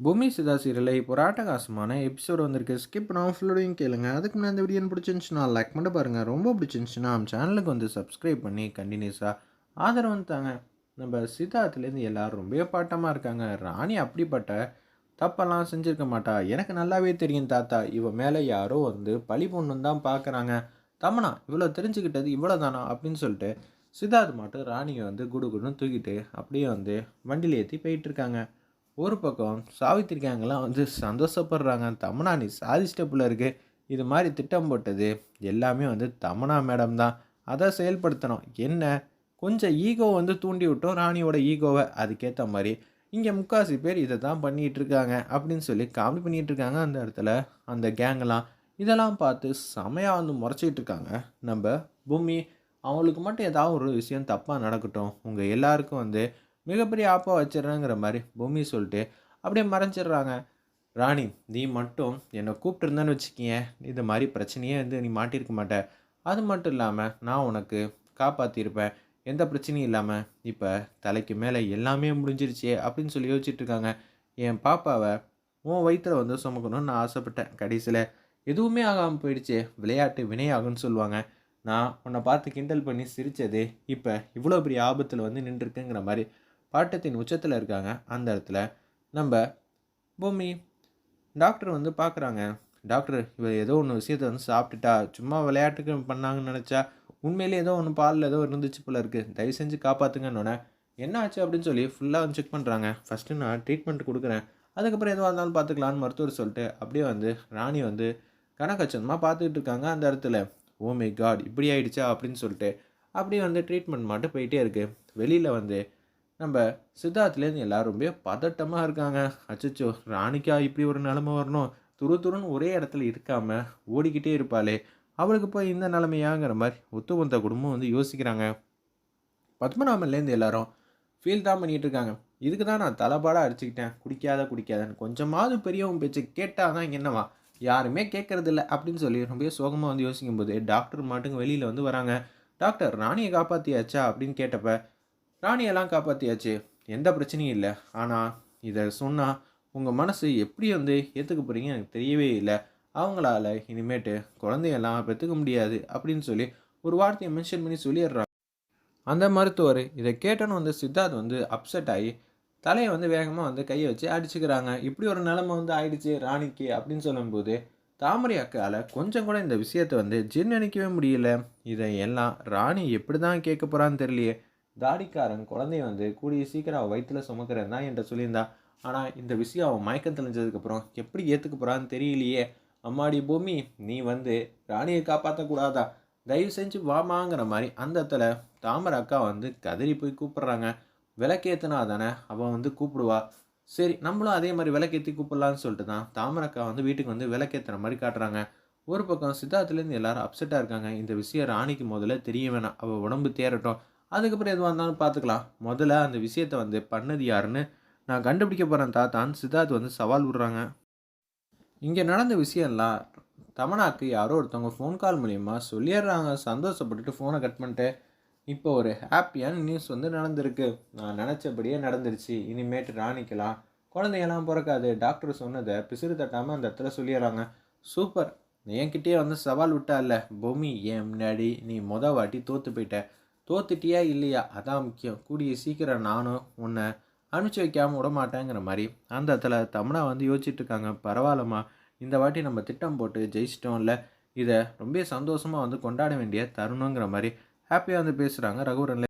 பூமி சிதா சீரியலில் இப்போ ஒரு ஆட்டகாசமான எபிசோடு வந்திருக்கு. ஸ்கிப் பண்ணாமல் ஃபுல்லோடையும் கேளுங்க. அதுக்கு முன்னாடி இந்த வீடியோ பிடிச்சிருந்துச்சுன்னா லைக் பண்ணி பாருங்கள் ரொம்ப பிடிச்சிருந்துச்சுன்னா நம்ம சேனலுக்கு வந்து சப்ஸ்கிரைப் பண்ணி கண்டினியூஸாக ஆதரவு தாங்க. நம்ம சித்தார்த்துலேருந்து எல்லாரும் ரொம்ப பாட்டமாக இருக்காங்க. ராணி அப்படிப்பட்ட தப்பெல்லாம் செஞ்சுருக்க மாட்டா. எனக்கு நல்லாவே தெரியும் தாத்தா. இவ மேலே யாரோ வந்து பழி பொண்ணுன்னு தான் பார்க்குறாங்க தமனா இவ்வளோ தெரிஞ்சுக்கிட்டது இவ்வளோ தானா அப்படின்னு சொல்லிட்டு சித்தார்த் மட்டும் ராணியை வந்து குடு குடுன்னு தூக்கிட்டு அப்படியே வந்து வண்டியில் ஏற்றி போயிட்டுருக்காங்க ஒரு பக்கம் சாவித்திரி கேங்கெல்லாம் வந்து சந்தோஷப்படுறாங்க. தமனா நீ சாதிச்சிட்ட போல இருக்கு. இது மாதிரி திட்டம் போட்டது எல்லாமே வந்து தமனா மேடம் தான். அதை செயல்படுத்தணும். என்ன? கொஞ்சம் ஈகோ வந்து தூண்டி விட்டோம். ராணியோட ஈகோவை. அதுக்கேற்ற மாதிரி இங்கே முக்காசி பேர் இதை தான் பண்ணிகிட்டு இருக்காங்க அப்படின்னு சொல்லி காமெடி பண்ணிகிட்டு இருக்காங்க அந்த இடத்துல. அந்த கேங்கெல்லாம் இதெல்லாம் பார்த்து செமையாக வந்து முறைச்சிக்கிட்டு இருக்காங்க. நம்ம பூமி அவங்களுக்கு மட்டும் ஏதாவது ஒரு விஷயம் தப்பாக நடக்கட்டும். உங்கள் எல்லாருக்கும் வந்து மிகப்பெரிய ஆப்பா வச்சிடறேங்கிற மாதிரி பூமி சொல்லிட்டு அப்படியே மறைஞ்சிடுறாங்க. ராணி நீ மட்டும் என்னை கூப்பிட்டுருந்தேன்னு வச்சுக்கிய இது மாதிரி பிரச்சனையே வந்து நீ மாட்டியிருக்க மாட்ட. அது மட்டும் இல்லாமல் நான் உனக்கு காப்பாற்றிருப்பேன் எந்த பிரச்சனையும் இல்லாமல் இப்போ தலைக்கு மேலே எல்லாமே முடிஞ்சிருச்சே அப்படின்னு சொல்லி யோசிச்சுட்டு இருக்காங்க. என் பாப்பாவை உன் வயிற்றில் வந்து சுமக்கணும்னு நான் ஆசைப்பட்டேன் கடைசியில். எதுவுமே ஆகாமல் போயிடுச்சு விளையாட்டு வினையாகும்னு சொல்லுவாங்க. நான் உன்னை பார்த்து கிண்டல் பண்ணி சிரித்தது இப்போ இவ்வளோ பெரிய ஆபத்தில் வந்து நின்றுருக்குங்கிற மாதிரி பாட்டத்தின் உச்சத்தில் இருக்காங்க. அந்த இடத்துல நம்ம பூமி டாக்டர் வந்து பார்க்குறாங்க டாக்டர் இவர் ஏதோ ஒன்று விஷயத்தை வந்து சாப்பிட்டுட்டா சும்மா விளையாட்டுக்கு பண்ணாங்கன்னு நினச்சா உண்மையிலே ஏதோ ஒன்று பாலில் ஏதோ இருந்துச்சு போல இருக்குது தயவு செஞ்சு காப்பாற்றுங்கன்னொன்னே என்ன ஆச்சு அப்படின்னு சொல்லி ஃபுல்லாக வந்து செக் பண்ணுறாங்க ஃபஸ்ட்டு நான் ட்ரீட்மெண்ட் கொடுக்குறேன். அதுக்கப்புறம் எதுவாக இருந்தாலும் பார்த்துக்கலான்னு மருத்துவர் சொல்லிட்டு அப்படியே வந்து ராணி வந்து கனக்கச்சனமாக பார்த்துக்கிட்டு இருக்காங்க அந்த இடத்துல. ஓ மை காட் இப்படி ஆயிடுச்சா? அப்படின்னு சொல்லிட்டு அப்படியே வந்து ட்ரீட்மெண்ட் மட்டும் போயிட்டே இருக்குது வெளியில் வந்து நம்ம சித்தார்த்துலேருந்து எல்லாருமே பதட்டமாக இருக்காங்க. அச்சச்சோ ராணிக்கா இப்படி ஒரு நிலமை வரணும். துரு துருன்னு ஒரே இடத்துல இருக்காமல் ஓடிக்கிட்டே இருப்பாளே. அவளுக்கு போய் இந்த நிலமையாங்கிற மாதிரி ஒத்து வந்த குடும்பம் வந்து யோசிக்கிறாங்க. பத்மநாபன்லேருந்து எல்லாரும் ஃபீல் தான் பண்ணிகிட்டு இருக்காங்க. இதுக்கு தான் நான் தலைப்பாடாக அடிச்சுக்கிட்டேன். குடிக்காத குடிக்காதன்னு கொஞ்சமாவது பெரியவன் பேச்சு கேட்டால் தான் என்னவா? யாருமே கேட்கறதில்ல அப்படின்னு சொல்லி ரொம்ப சோகமாக வந்து யோசிக்கும் போது டாக்டர் மாட்டுங்க வெளியில் வந்து வராங்க. டாக்டர் ராணியை காப்பாற்றியாச்சா அப்படின்னு கேட்டப்ப ராணியெல்லாம் காப்பாற்றியாச்சு எந்த பிரச்சனையும் இல்லை. ஆனால் இதை சொன்னால் உங்கள் மனசு எப்படி வந்து ஏற்றுக்க போகிறீங்க எனக்கு தெரியவே இல்லை. அவங்களால இனிமேட்டு குழந்தையெல்லாம் பெற்றுக்க முடியாது அப்படின்னு சொல்லி ஒரு வார்த்தையை மென்ஷன் பண்ணி சொல்லிடுறாங்க அந்த மருத்துவர் இதை கேட்டோன்னு வந்து சித்தார்த் வந்து அப்செட் ஆகி தலையை வந்து வேகமாக வந்து கையை வச்சு அடிச்சுக்கிறாங்க. இப்படி ஒரு நிலைமை வந்து ஆயிடுச்சு ராணிக்கு அப்படின்னு சொல்லும்போது தாமரை அக்கால கொஞ்சம் கூட இந்த விஷயத்தை வந்து ஜின் நினைக்கவே முடியல. இதை எல்லாம் ராணி எப்படி தான் கேட்க போகிறான்னு தெரியலையே. தாடிக்காரன் குழந்தைய வந்து கூடிய சீக்கிரம் அவள் வயிற்றில் சுமக்கிறேன் தான் என்கிட்ட சொல்லியிருந்தா. ஆனால் இந்த விஷயம் அவன் மயக்கம் தெளிஞ்சதுக்கப்புறம் எப்படி ஏற்றுக்க போகிறான்னு தெரியலையே. அம்மாடி பூமி நீ வந்து ராணியை காப்பாற்றக்கூடாதா தயவு செஞ்சு வாமாங்கிற மாதிரி அந்த இடத்துல தாமரை அக்கா வந்து கதறி போய் கூப்பிட்றாங்க. விளக்கேற்றினா தானே அவன் வந்து கூப்பிடுவா. சரி நம்மளும் அதே மாதிரி விளக்கேற்றி கூப்பிடலான்னு சொல்லிட்டு தான் தாமரை அக்கா வந்து வீட்டுக்கு வந்து விளக்கேற்றுற மாதிரி காட்டுறாங்க. ஒரு பக்கம் சித்தார்த்துலேருந்து எல்லாரும் அப்செட்டாக இருக்காங்க. இந்த விஷயம் ராணிக்கு முதல்ல தெரிய வேணாம். அவள் உடம்பு தேரட்டும் அதுக்கப்புறம் எதுவாக இருந்தாலும் பார்த்துக்கலாம். முதல்ல அந்த விஷயத்த வந்து பண்ணது யாருன்னு நான் கண்டுபிடிக்க போகிறேன் தாத்தான்னு சித்தார்த் வந்து சவால் விடுறாங்க. இங்கே நடந்த விஷயம்லாம் தமனாக்கு யாரோ ஒருத்தவங்க ஃபோன் கால் மூலிமா சொல்லிடுறாங்க. சந்தோஷப்பட்டுட்டு ஃபோனை கட் பண்ணிட்டு இப்போ ஒரு ஹாப்பியான நியூஸ் வந்து நடந்திருக்கு. நான் நினச்சபடியே நடந்துருச்சு. இனிமேட்டு ராணிக்கலாம். குழந்தையெல்லாம் பிறக்காது. டாக்டர் சொன்னதை பிசிறு தட்டாமல் அந்த இடத்துல சொல்லிடுறாங்க. சூப்பர் என்கிட்டயே வந்து சவால் விட்டா இல்லை பொமி என் முன்னாடி நீ மொத வாட்டி தோற்று போயிட்ட. தோத்துட்டியா இல்லையா? அதான் முக்கியம். கூடிய சீக்கிரம் நானும் உன்னை அனுப்பிச்சி வைக்காமல் விடமாட்டேங்கிற மாதிரி. அந்த இடத்துல தமனா வந்து யோசிச்சுட்டு இருக்காங்க பரவாயில்லம்மா. இந்த வாட்டி நம்ம திட்டம் போட்டு ஜெயிச்சிட்டோம்ல இதை ரொம்ப சந்தோஷமாக வந்து கொண்டாட வேண்டிய தருணங்கிற மாதிரி ஹாப்பியாக வந்து பேசுகிறாங்க ரகுவரன்ல.